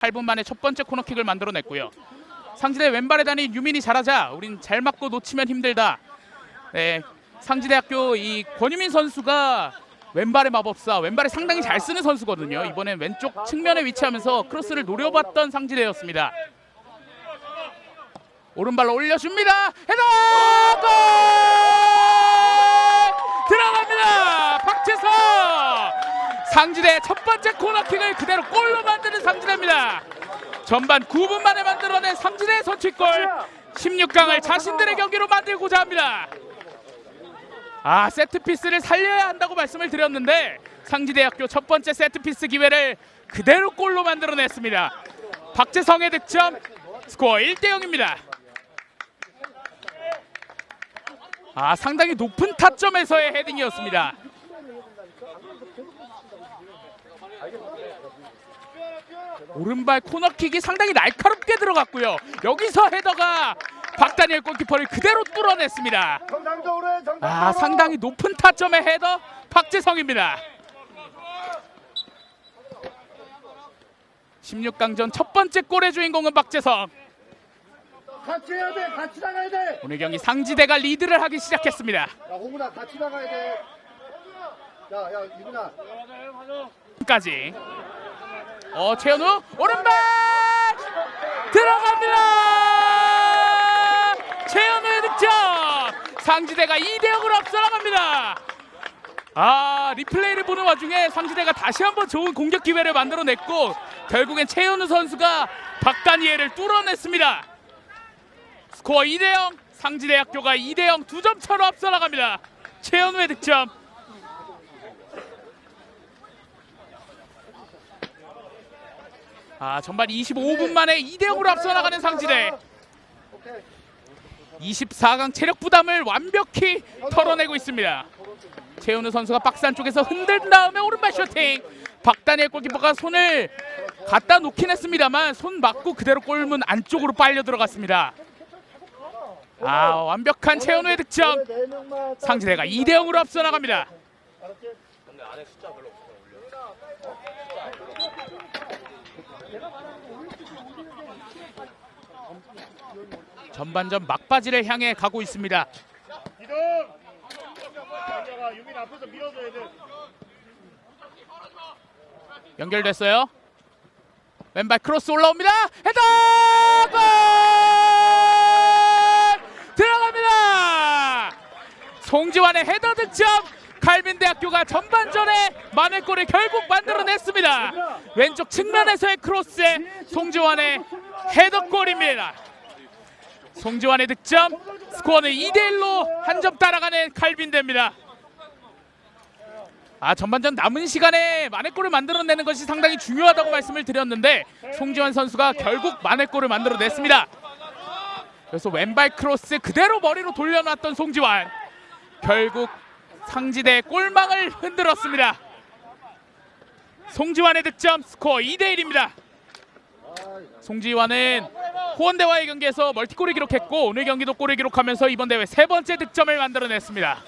8분 만에 첫 번째 코너킥을 만들어냈고요. 상지대 왼발에 다닌 유민이 잘하자 우린 잘 맞고 놓치면 힘들다. 네, 상지대학교 이 권유민 선수가 왼발의 마법사, 왼발에 상당히 잘 쓰는 선수거든요. 이번엔 왼쪽 측면에 위치하면서 크로스를 노려봤던 상지대였습니다. 오른발로 올려줍니다. 헤더 상지대 첫 번째 코너킥을 그대로 골로 만드는 상지대입니다. 전반 9분 만에 만들어낸 상지대 선취골 16강을 자신들의 경기로 만들고자 합니다. 아 세트피스를 살려야 한다고 말씀을 드렸는데 상지대학교 첫 번째 세트피스 기회를 그대로 골로 만들어냈습니다. 박재성의 득점 스코어 1대 0입니다. 아 상당히 높은 타점에서의 헤딩이었습니다. 오른발 코너킥이 상당히 날카롭게 들어갔고요. 여기서 헤더가 박다니엘 골키퍼를 그대로 뚫어냈습니다. 아 상당히 높은 타점의 헤더 박재성입니다. 16강전 첫 번째 골의 주인공은 박재성. 같이 해야 돼. 같이 나가야 돼. 오늘 경기 상지대가 리드를 하기 시작했습니다. 야, 홍훈아 같이 나가야 돼. 야, 야, 이분아. 까지. 어 최현우 오른발 들어갑니다. 최현우의 득점. 상지대가 2대 0으로 앞서 나갑니다. 아 리플레이를 보는 와중에 상지대가 다시 한번 좋은 공격 기회를 만들어냈고 결국엔 최현우 선수가 박다니엘을 뚫어냈습니다. 스코어 2대 0 상지대학교가 2대 0 두 점 차로 앞서 나갑니다. 최현우의 득점. 아 전반 25분 만에 2대 0으로 앞서 나가는 상지대. 오케이. 24강 체력 부담을 완벽히 털어내고 있습니다. 최은우 선수가 박스 안쪽에서 흔든 다음에 오른발 슈팅. 박다니엘 골키퍼가 손을 갖다 놓긴 했습니다만 손 맞고 그대로 골문 안쪽으로 빨려 들어갔습니다. 아 완벽한 최은우의 득점. 상지대가 2대 0으로 앞서 나갑니다. 알았지? 전반전 막바지를 향해 가고 있습니다. 이동. 먼저가 유민 앞에서 밀어줘야 돼. 연결됐어요. 왼발 크로스 올라옵니다. 헤더 골! 들어갑니다. 송지환의 헤더 득점. 칼빈대학교가 전반전에 만회골을 결국 만들어냈습니다. 왼쪽 측면에서의 크로스에 송지환의 헤더골입니다. 송지환의 득점. 스코어는 2대 1로 한 점 따라가는 칼빈대입니다. 아 전반전 남은 시간에 만회골을 만들어내는 것이 상당히 중요하다고 말씀을 드렸는데 송지환 선수가 결국 만회골을 만들어냈습니다. 그래서 왼발 크로스 그대로 머리로 돌려놨던 송지환 결국 상지대 골망을 흔들었습니다. 송지환의 득점 스코어 2대 1입니다. 송지환은 호원대와의 경기에서 멀티골을 기록했고 오늘 경기도 골을 기록하면서 이번 대회 세 번째 득점을 만들어냈습니다.